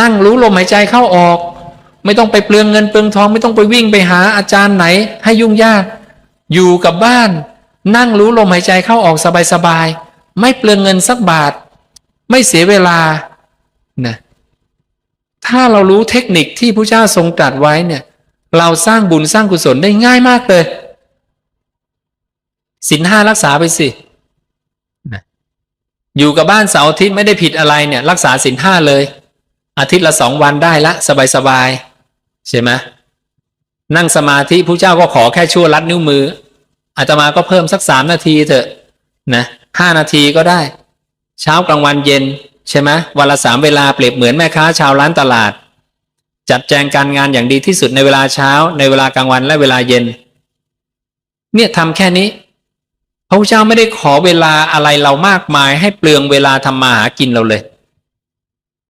นั่งรู้ลมหายใจเข้าออก ไม่ต้องไปเปลืองเงินเปลืองทอง ไม่ต้องไปวิ่งไปหาอาจารย์ไหน ให้ยุ่งยาก อยู่กับบ้าน นั่งรู้ลมหายใจเข้าออกสบายๆไม่เปลืองเงินสักบาท ไม่เสียเวลานะถ้าเรารู้เทคนิคที่พระเจ้าทรงตรัสไว้เนี่ย เราสร้างบุญสร้างกุศลได้ง่ายมากเลยสินห้ารักษาไปสินะอยู่กับบ้านเสาร์อาทิตย์ไม่ได้ผิดอะไรเนี่ย รักษาสินห้าเลย อาทิตย์ละสองวันได้ละ สบายๆใช่ไหมนั่งสมาธิผู้เจ้าก็ขอแค่ชั่วลัดนิ้วมืออาตมาก็เพิ่มสักสามนาทีเถอะนะห้านาทีก็ได้ เช้ากลางวันเย็น ใช่ไหมวันละสามเวลาเปรียบเหมือนแม่ค้าชาวร้านตลาด จัดแจงการงานอย่างดีที่สุดในเวลาเช้า ในเวลากลางวันและเวลาเย็น เนี่ยทำแค่นี้ พระพุทธเจ้าไม่ได้ขอเวลาอะไรเรามากมาย ให้เปลืองเวลาทำมาหากินเราเลย